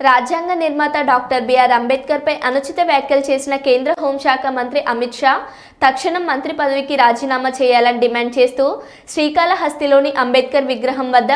రాజ్యాంగ నిర్మాత doctor BR అంబేద్కర్పై అనుచిత వ్యాఖ్యలు చేసిన కేంద్ర హోంశాఖ మంత్రి అమిత్ షా తక్షణం మంత్రి పదవికి రాజీనామా చేయాలని డిమాండ్ చేస్తూ శ్రీకాళహస్తిలోని అంబేద్కర్ విగ్రహం వద్ద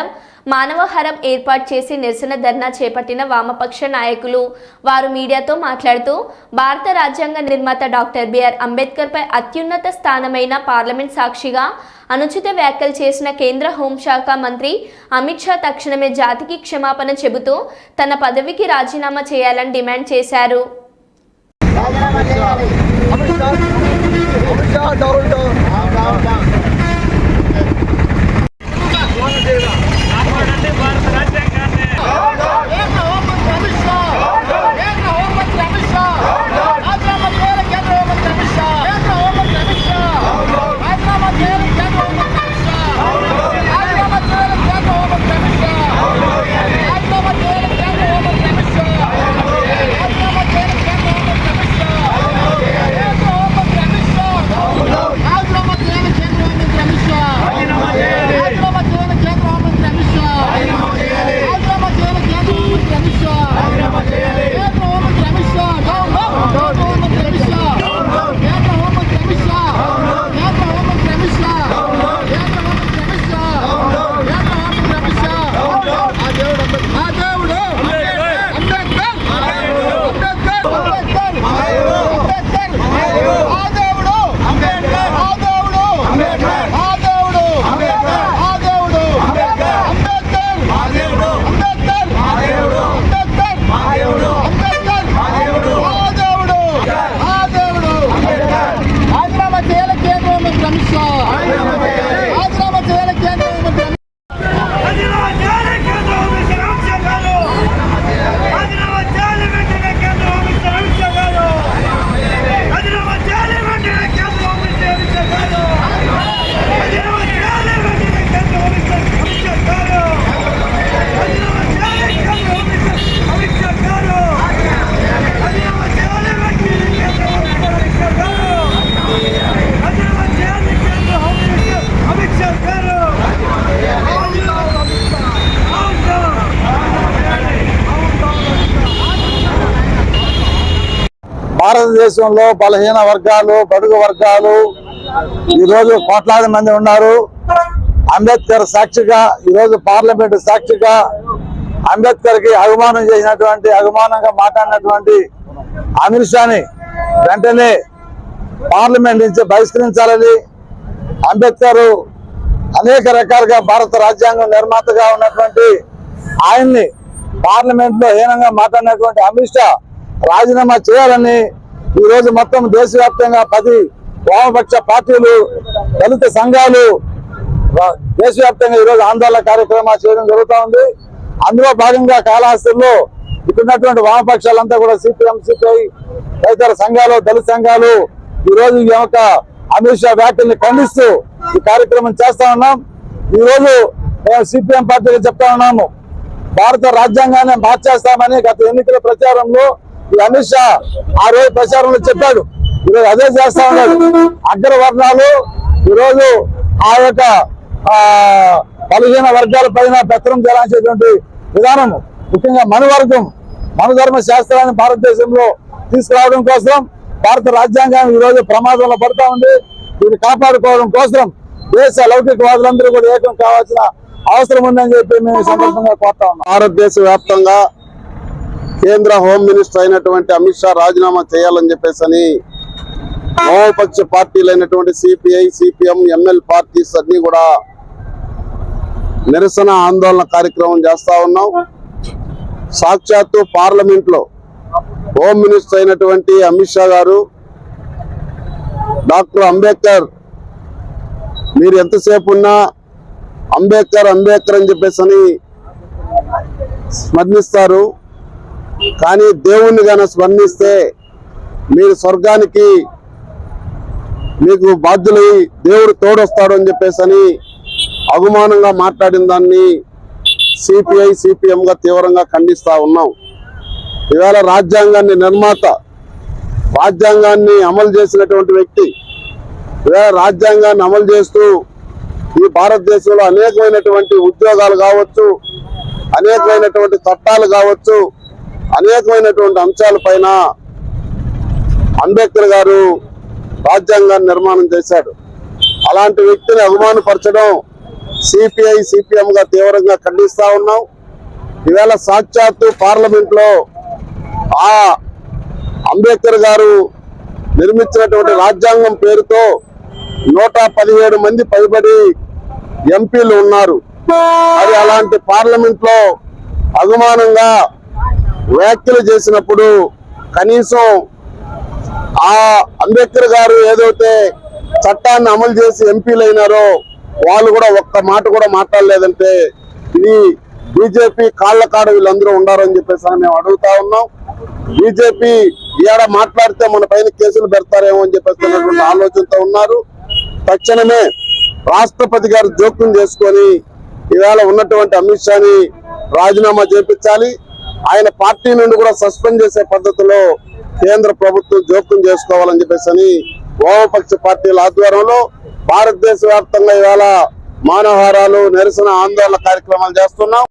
మానవహారం ఏర్పాటు చేసి నిరసన ధర్నా చేపట్టిన వామపక్ష నాయకులు వారు మీడియాతో మాట్లాడుతూ భారత రాజ్యాంగ నిర్మాత డాక్టర్ బిఆర్ అంబేద్కర్ పై అత్యున్నత స్థానమైన పార్లమెంట్ సాక్షిగా అనుచిత వ్యాఖ్యలు చేసిన కేంద్ర హోంశాఖ మంత్రి అమిత్ షా తక్షణమే జాతికి క్షమాపణ చెబుతూ తన పదవికి రాజీనామా చేయాలని డిమాండ్ చేశారు అమిత్ షా అమిత్ షా డౌన్ డౌన్ కాపాడండి భారత రాజ్యాంగాన్ని కేంద్ర హోంమంత్రి అమిత్ షా కేంద్ర హోంమంత్రి అమిత్ షా రాజీనామా చేయాలి కేంద్ర హోంమంత్రి అమిత్ షా కేంద్ర హోంమంత్రి అమిత్ షా రాజీనామా చేయాలి కేంద్ర హోంమంత్రి అమిత్ షా రాజీనామా చేయాలి కేంద్ర హోంమంత్రి అమిత్ షా రాజీనామా చేయాలి కేంద్ర హోంమంత్రి అమిత్ షా రాజీనామా చేయాలి కేంద్ర హోంమంత్రి అమిత్ షా కేంద్ర హోంమంత్రి అమిత్ షా రాజీనామా చేయాలి కేంద్ర హోంమంత్రి అమిత్ షా రాజీనామా చేయాలి కేంద్ర హోంమంత్రి అమిత్ షా రాజీనామా చేయాలి కేంద్ర హోంమంత్రి అమిత్ షా రాజీనామా చేయాలి కేంద్ర హోంమంత్రి అమిత్ షా డౌన్ డౌన్ కేంద్ర హోంమంత్రి అమిత్ షా కేంద్ర హోంమంత్రి అమిత్ షా కేంద్ర హోంమంత్రి అమిత్ షా కేంద్ర హోంమంత్రి అమిత్ షా కేంద్ర హోంమంత్రి అమిత్ షా ఆ దేవుడు అంబేద్కర్ ఆ దేవుడు అంబేద్కర్ అంబేద్కర్ అంబేద్కర్ అంబేద్కర్ ఆ దేవుడు అంబేద్కర్ ఆ దేవుడు అంబేద్కర్ ఆ దేవుడు అంబేద్కర్ ఆ దేవుడు అంబేద్కర్ అంబేద్కర్ ఆ దేవుడు అంబేద్కర్ ఆ దేవుడు అంబేద్కర్ ఆ దేవుడు అంబేద్కర్ ఆ దేవుడు ఆ దేవుడు ఆ దేవుడు అంబేద్కర్ రాజీనామా చేయాలి కేంద్ర హోంమంత్రి అమిత్ షా రాజీనామా చేయాలి కేంద్ర హోంమంత్రి అమిత్ రాజీనామా చేయాలి కేంద్ర హోంమంత్రి అమిత్ షా గారు రాజీనామా చేయాలి వెంటనే కేంద్ర హోంమంత్రి అమిత్ షా గారు రాజీనామా చేయాలి వెంటనే కేంద్ర హోంమంత్రి అమిత్ షా గారు రాజీనామా చేయాలి వెంటనే కేంద్ర హోంమంత్రి అమిత్ షా గారు రాజీనామా చేయాలి కేంద్ర హోంమంత్రి అమిత్ షా గారు రాజీనామా చేయాలి వెంటనే కేంద్ర హోంమంత్రి అమిత్ షా గారు రాజీనామా చేయాలి కేంద్ర హోంమంత్రి అమిత్ షా గారు భారతదేశంలో బలహీన వర్గాలు బడుగు వర్గాలు ఈరోజు కోట్లాది మంది ఉన్నారు. అంబేద్కర్ సాక్షిగా ఈరోజు పార్లమెంట్ సాక్షిగా అంబేద్కర్కి అవమానం చేసినటువంటి అవమానంగా మాట్లాడినటువంటి అమిత్ షాని వెంటనే పార్లమెంట్ నుంచి బహిష్కరించాలని అంబేద్కర్ అనేక రకాలుగా భారత రాజ్యాంగం నిర్మాతగా ఉన్నటువంటి ఆయన్ని పార్లమెంట్లో హీనంగా మాట్లాడినటువంటి అమిత్ షా రాజీనామా చేయాలని ఈ రోజు మొత్తం దేశవ్యాప్తంగా పది వామపక్ష పార్టీలు దళిత సంఘాలు దేశవ్యాప్తంగా ఈరోజు ఆందోళన కార్యక్రమాలు చేయడం జరుగుతూ ఉంది. అందులో భాగంగా కాళహస్తిలో ఇక్కడున్నటువంటి వామపక్షాలంతా కూడా సిపిఎం సిపిఐ తదితర సంఘాలు దళిత సంఘాలు ఈరోజు ఈ యొక్క అమిత్ షా వ్యాఖ్యల్ని ఖండిస్తూ ఈ కార్యక్రమం చేస్తా ఉన్నాం. ఈ రోజు మేము సిపిఎం పార్టీకి చెప్తా ఉన్నాము. భారత రాజ్యాంగాన్ని మార్చేస్తామని గత ఎన్నికల ప్రచారంలో అమిత్ షా ఆ రోజు ప్రచారంలో చెప్పాడు. ఈరోజు అదే చేస్తా ఉన్నాడు. అగ్రవర్ణాలు ఈరోజు ఆ యొక్క బలహీన వర్గాల పైన పెత్తనం చేయాల్సినటువంటి విధానం ముఖ్యంగా మనువర్గం మనుధర్మ శాస్త్రాన్ని భారతదేశంలో తీసుకురావడం కోసం భారత రాజ్యాంగం ఈ రోజు ప్రమాదంలో పడతా ఉంది. దీన్ని కాపాడుకోవడం కోసం దేశ లౌకికవాదులందరూ కూడా ఏకం కావాల్సిన అవసరం ఉందని చెప్పి మేము సందర్భంగా కోరుతా ఉన్నాం. భారతదేశ వ్యాప్తంగా కేంద్ర హోమ్ మినిస్టర్ అయినటువంటి అమిత్ షా రాజీనామా చేయాలని చెప్పేసి అని వామపక్ష పార్టీలైనటువంటి సిపిఐ సిపిఎం ఎంఎల్ పార్టీస్ అన్ని కూడా నిరసన ఆందోళన కార్యక్రమం చేస్తా ఉన్నాం. సాక్షాత్తు పార్లమెంట్లో హోమ్ మినిస్టర్ అయినటువంటి అమిత్ షా గారు డాక్టర్ అంబేద్కర్ మీరు ఎంతసేపు ఉన్నా అంబేద్కర్ అంబేద్కర్ అని చెప్పేసి అని స్మరణిస్తారు. కానీ దేవుణ్ణి గన స్మరణిస్తే మీరు స్వర్గానికి మీకు బాధ్యులై దేవుడు తోడొస్తాడు అని చెప్పేసి అని అవమానంగా మాట్లాడిన దాన్ని సిపిఐ సిపిఎం గా తీవ్రంగా ఖండిస్తా ఉన్నాం. ఇవాళ రాజ్యాంగాన్ని నిర్మాత రాజ్యాంగాన్ని అమలు చేసినటువంటి వ్యక్తి ఇవాళ రాజ్యాంగాన్ని అమలు చేస్తూ ఈ భారతదేశంలో అనేకమైనటువంటి ఉద్యోగాలు కావచ్చు అనేకమైనటువంటి చట్టాలు కావచ్చు అనేకమైనటువంటి అంశాలపైన అంబేద్కర్ గారు రాజ్యాంగాన్ని నిర్మాణం చేశాడు. అలాంటి వ్యక్తిని అభిమానపరచడం సిపిఐ సిపిఎం గా తీవ్రంగా ఖండిస్తా ఉన్నాం. ఈవేళ సాక్షాత్తు పార్లమెంట్లో ఆ అంబేద్కర్ గారు నిర్మించినటువంటి రాజ్యాంగం పేరుతో నూట పదిహేడు మంది పైబడి ఎంపీలు ఉన్నారు. మరి అలాంటి పార్లమెంట్లో అభిమానంగా వ్యాఖ్యలు చేసినప్పుడు కనీసం ఆ అంబేద్కర్ గారు ఏదైతే చట్టాన్ని అమలు చేసి ఎంపీలైనారో వాళ్ళు కూడా ఒక్క మాట కూడా మాట్లాడలేదంటే ఇది బీజేపీ కాళ్ళకాడ వీళ్ళందరూ ఉండారని చెప్పేసి మేము అడుగుతా ఉన్నాం. బీజేపీ ఈడ మాట్లాడితే మన పైన కేసులు పెడతారేమో అని చెప్పేసి ఆలోచనతో ఉన్నారు. తక్షణమే రాష్ట్రపతి గారు జోక్యం చేసుకొని ఈవేళ ఉన్నటువంటి అమిత్ షాని రాజీనామా చేపించాలి. ఆయన పార్టీ నుండి కూడా సస్పెండ్ చేసే పద్ధతిలో కేంద్ర ప్రభుత్వం జోక్యం చేసుకోవాలని చెప్పేసి అని వామపక్ష పార్టీల ఆధ్వర్యంలో భారతదేశ వ్యాప్తంగా ఇవాళ మానవహారాలు నిరసన ఆందోళన కార్యక్రమాలు చేస్తున్నాం.